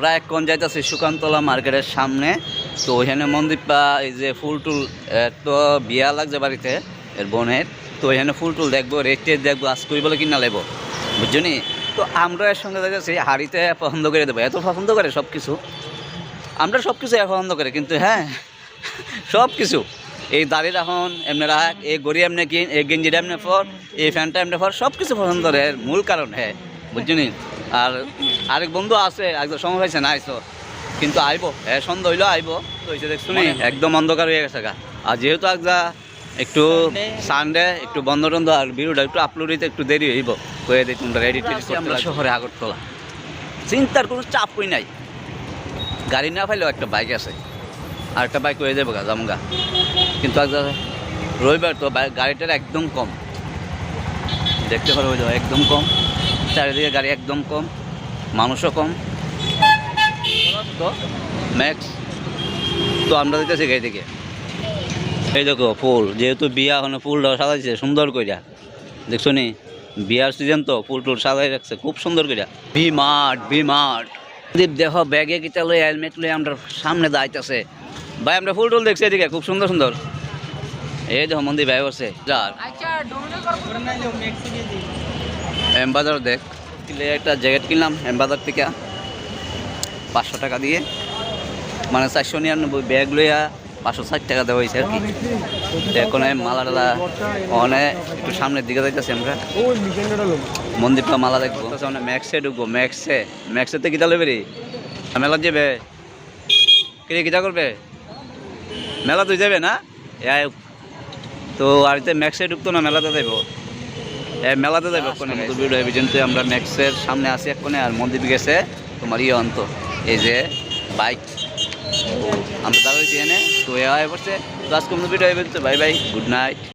আমরা এখন যাইতেছি সুকান্তলা মার্কেটের সামনে। তো ওইখানে মন্দিরপা এই যে ফুল টুল তো বিয়া লাগছে বাড়িতে, এর বোনের। তো ওইখানে ফুল টুল দেখব, রেট টেট দেখব, আজ করি বলে কিনা লেবো, বুঝছ নি? তো আমরা এর সঙ্গে যাইতেছি হাড়িতে পছন্দ করে দেবো। এত পছন্দ করে সব কিছু আমরা সব কিছু পছন্দ করে, কিন্তু হ্যাঁ সব কিছু এই দাড়ি রাখুন, এমনি রাখ, এই গড়ি এমনি কিন, এই গেঞ্জিটা এমনি পর, এই ফ্যানটা এমনি পর সব কিছু পছন্দ করে মূল কারণ হ্যাঁ বুঝছনি আর আরেক বন্ধু আছে একদম সময় হয়েছে না আইসো। কিন্তু আইব হ্যাঁ সন্ধ্যা হইল আইব। দেখছুনি একদম অন্ধকার হয়ে গেছে গা। আর যেহেতু একজা একটু সানডে একটু বন্ধ টন্ধ আর ভিডিওটা একটু আপলোড হইতে একটু দেরি হইব। কয়ে দিই তোমরা রেডি আমরা শহরে আগরতলা। চিন্তার কোনো চাপই নাই। গাড়ি না পাইলেও একটা বাইক আছে। আর একটা বাইক হয়ে যাব গা জামগা কিন্তু আজ রবিবার তো বাইক গাড়িটার একদম কম। দেখতে পারো একদম কম। চারিদিকে গাড়ি একদম কম, মানুষও কম। ম্যাক্স তো আমরা দেখতেছি গাড়ি থেকে। এই দেখো ফুল, যেহেতু বিয়া ওখানে ফুলটা সাজাইছে, সুন্দর কইরা। দেখছ নি? বিয়ার সিজন তো, ফুল টুল সাজাই রাখছে, খুব সুন্দর কইরা। B Mart B Mart. Deep, দেখো, ব্যাগে কিটা লই হেলমেট লই আমরা সামনে দাইতেছে ভাই, আমরা ফুল টুল দেখছি এদিকে, খুব সুন্দর সুন্দর। এই দেখো মন্দির ভাই বসে। যার। এমবাজার দেখ। কিনলে একটা জ্যাকেট কিনলাম এমবাজার থেকে পাঁচশো টাকা দিয়ে। মানে চারশো নিরানব্বই ব্যাগ লইয়া পাঁচশো ষাট টাকা দেওয়া হয়েছে আর কি। এখন আমি মালা টালা অনেক একটু সামনের দিকে যাইতেছি আমরা। মন্দিরটা মালা দেখব। আমরা ম্যাক্সে ঢুকবো ম্যাক্সে। ম্যাক্সেতে কিতা লইবে রে? মেলা যাবে কিরে কিতা করবে? মেলা তুই যাবে না? তো আর ম্যাক্সে ঢুকতো না মেলাতে যাইব। এ মেলাতে যাবে কোনে? মতো ভিডিও কিন্তু আমরা ম্যাক্সের সামনে আসি এক কোণে, আর মন্দির গেছে তোমার ইয়ে অন্ত। এই যে বাইক। আমরা দাঁড়াইছি এনে তো এ তো আজকে ভিডিও হবে বাই বাই, গুড নাইট।